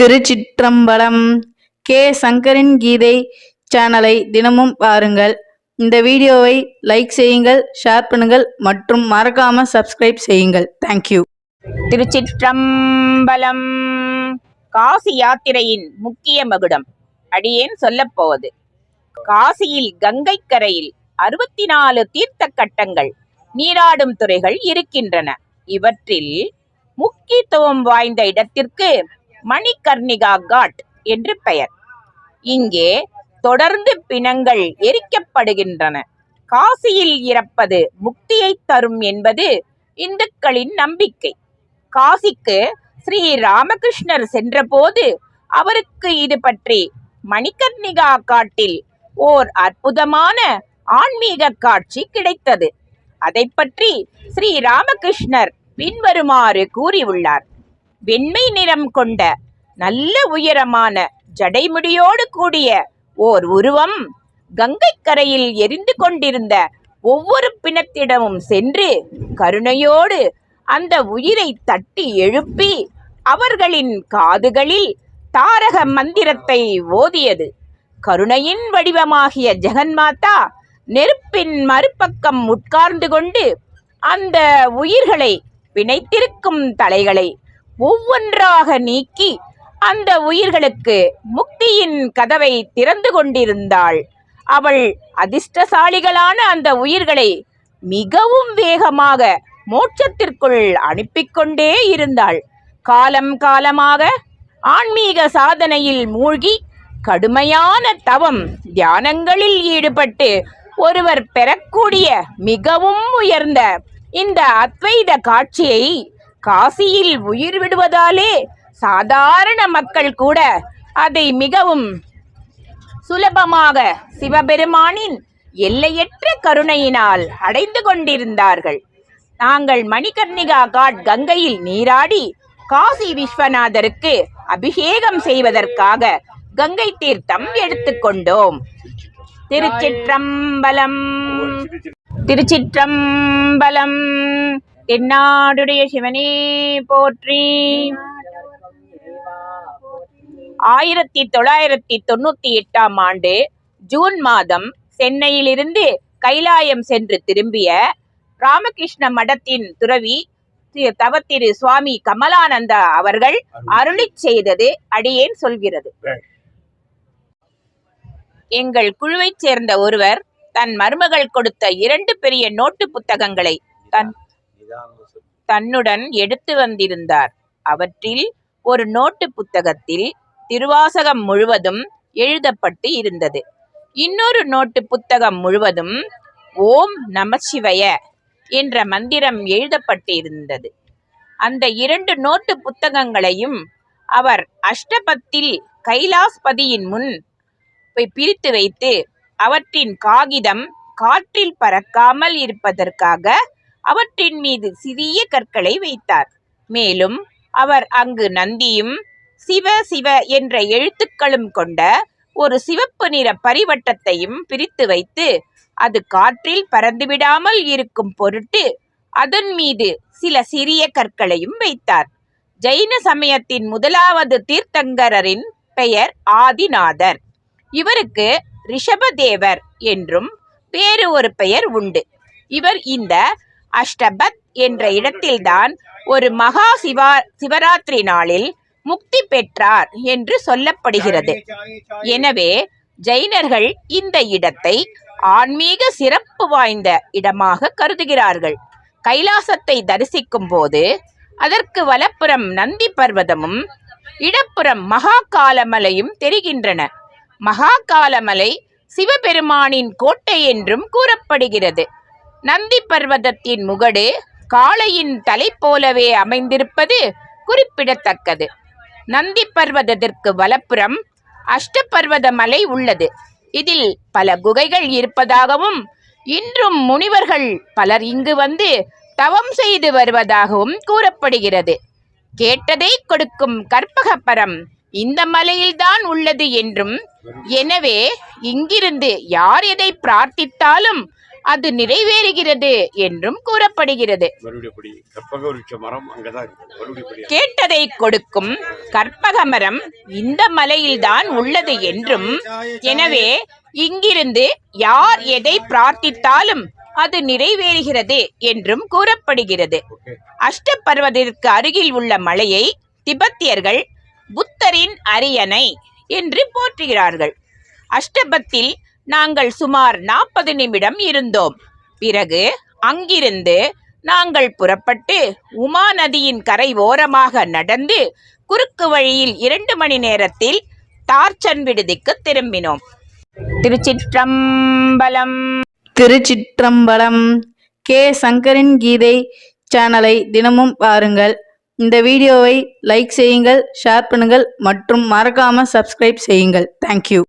திருச்சிற்றம்பலம் K. சங்கரின் கீதை சேனலை தினமும் பாருங்கள். இந்த வீடியோவை லைக் செய்யுங்கள் ஷேர் பண்ணுங்கள் மற்றும் மறக்காம சப்ஸ்கிரைப் செய்யுங்கள். தேங்க்யூ திருச்சிற்றம்பலம் காசி யாத்திரையின் முக்கிய மகுடம். அடியேன் சொல்லப் போவது. காசியில் கங்கை கரையில் அறுபத்தி நாலு தீர்த்த கட்டங்கள் நீராடும் துறைகள் இருக்கின்றன. இவற்றில் முக்கியத்துவம் வாய்ந்த இடத்திற்கு மணிகர்ணிகா காட் என்று பெயர். இங்கே தொடர்ந்து பிணங்கள் எரிக்கப்படுகின்றன. காசியில் இறப்பது முக்தியை தரும் என்பது இந்துக்களின் நம்பிக்கை. காசிக்கு ஸ்ரீ ராமகிருஷ்ணர் சென்றபோது அவருக்கு இது பற்றி மணிகர்ணிகா காட்டில் ஓர் அற்புதமான ஆன்மீக காட்சி கிடைத்தது. அதை பற்றி ஸ்ரீ ராமகிருஷ்ணர் பின்வருமாறு கூறியுள்ளார். வெண்மை நிறம் கொண்ட நல்ல உயரமான ஜடைமுடியோடு கூடிய ஓர் உருவம் கங்கை கரையில் எரிந்து கொண்டிருந்த ஒவ்வொரு பிணத்திடமும் சென்று கருணையோடு அந்த உயிரை தட்டி எழுப்பி அவர்களின் காதுகளில் தாரக மந்திரத்தை ஓதியது. கருணையின் வடிவமாகிய ஜெகன்மாதா நெருப்பின் மறுபக்கம் உட்கார்ந்து கொண்டு அந்த உயிர்களை பிணைத்திருக்கும் தலைகளை ஒவ்வொன்றாக நீக்கி அந்த உயிர்களுக்கு முக்தியின் கதவை திறந்து கொண்டிருந்தாள். அவள் அதிர்ஷ்டசாலிகளான அந்த உயிர்களை மிகவும் வேகமாக மோட்சத்திற்குள் அனுப்பிக் கொண்டே இருந்தாள். காலம் காலமாக ஆன்மீக சாதனையில் மூழ்கி கடுமையான தவம் தியானங்களில் ஈடுபட்டு ஒருவர் பெறக்கூடிய மிகவும் உயர்ந்த இந்த அத்வைத காட்சியை காசியில் உயிர் விடுவதாலே சாதாரண மக்கள் கூட அதை மிகவும் சுலபமாக சிவபெருமானின் எல்லையற்ற கருணையினால் அடைந்து கொண்டிருந்தார்கள். நாங்கள் மணிகர்ணிகா காட் கங்கையில் நீராடி காசி விஸ்வநாதருக்கு அபிஷேகம் செய்வதற்காக கங்கை தீர்த்தம் எடுத்துக்கொண்டோம் திருச்சிற்றம்பலம் திருச்சிற்றம்பலம் தென்னாடுடைய சிவனே போற்றி. ஆயிரத்தி தொள்ளாயிரத்தி தொண்ணூத்தி எட்டாம் ஆண்டு ஜூன் மாதம் சென்னையிலிருந்து கைலாயம் சென்று திரும்பிய ராமகிருஷ்ண மடத்தின் துறவி திரு தவத்திரு சுவாமி கமலானந்தா அவர்கள் அருளிச் செய்தது அடியேன் சொல்கிறது. எங்கள் குழுவைச் சேர்ந்த ஒருவர் தன் மருமகள் கொடுத்த இரண்டு பெரிய நோட்டு புத்தகங்களை தன் தன்னுடன் எடுத்து வந்திருந்தார். அவற்றில் ஒரு நோட்டு புத்தகத்தில் திருவாசகம் முழுவதும் எழுதப்பட்டு இருந்தது. இன்னொரு நோட்டு புத்தகம் முழுவதும் ஓம் நமசிவய என்ற மந்திரம் எழுதப்பட்டு இருந்தது அந்த இரண்டு நோட்டு புத்தகங்களையும் அவர் அஷ்டபத்தில் கைலாஸ்பதியின் முன் போய் பிரித்து வைத்து அவற்றின் காகிதம் காற்றில் பறக்காமல் இருப்பதற்காக அவற்றின் மீது சிறிய கற்களை வைத்தார். மேலும் அவர் அங்கு நந்தியும் சிவ சிவ என்ற எழுத்துக்களும் கொண்ட ஒரு சிவப்பு நிற பரிவட்டத்தையும் பிரித்து வைத்து அது காற்றில் பறந்துவிடாமல் இருக்கும் பொருட்டு அதன் மீது சில சிறிய கற்களையும் வைத்தார். ஜைன சமயத்தின் முதலாவது தீர்த்தங்கரரின் பெயர் ஆதிநாதர். இவருக்கு ரிஷபதேவர் என்றும் வேறு ஒரு பெயர் உண்டு. இவர் இந்த அஷ்டபத் என்ற இடத்தில்தான் ஒரு மகா சிவா சிவராத்திரி நாளில் முக்தி பெற்றார் என்று சொல்லப்படுகிறது. எனவே ஜெயினர்கள் இந்த இடத்தை ஆன்மீக சிறப்பு வாய்ந்த இடமாக கருதுகிறார்கள். கைலாசத்தை தரிசிக்கும் போது அதற்கு வலப்புறம் நந்தி பர்வதமும் இடப்புறம் மகாகாலமலையும் தெரிகின்றன. மகாகாலமலை சிவபெருமானின் கோட்டை என்றும் கூறப்படுகிறது. நந்தி பர்வதத்தின் முகடு காளையின் தலை போலவே அமைந்திருப்பது குறிப்பிடத்தக்கது. நந்தி பர்வதத்திற்கு வலப்புறம் அஷ்டபர்வத மலை உள்ளது. இதில் பல குகைகள் இருப்பதாகவும் இன்றும் முனிவர்கள் பலர் இங்கு வந்து தவம் செய்து வருவதாகவும் கூறப்படுகிறது. கேட்டதை கொடுக்கும் கற்பகப்பரம் இந்த மலையில்தான் உள்ளது என்றும் எனவே இங்கிருந்து யார் எதை பிரார்த்தித்தாலும் அது நிறைவேறுகிறது என்றும் கூறப்படுகிறது. கேட்டதை கொடுக்கும் கற்பக மரம் இந்த மலையில்தான் உள்ளது என்றும் எனவே இங்கிருந்து யார் எதை பிரார்த்தித்தாலும் அது நிறைவேறுகிறது என்றும் கூறப்படுகிறது. ஓகே. அஷ்டபர்வதற்கு அருகில் உள்ள மலையை திபெத்தியர்கள் புத்தரின் அரியணை என்று போற்றுகிறார்கள். அஷ்டபத்தில் நாங்கள் சுமார் நாற்பது நிமிடம் இருந்தோம். பிறகு அங்கிருந்து நாங்கள் புறப்பட்டு உமா நதியின் கரை ஓரமாக நடந்து குறுக்கு வழியில் இரண்டு மணி நேரத்தில் தார்ச்சன் விடுதிக்கு திரும்பினோம். திருச்சிற்றம்பலம். திருச்சிற்றம்பலம். கே. சங்கரின் கீதை சேனலை தினமும் பாருங்கள். இந்த வீடியோவை லைக் செய்யுங்கள் ஷேர் பண்ணுங்கள் மற்றும் மறக்காமல் சப்ஸ்கிரைப் செய்யுங்கள். தேங்க்யூ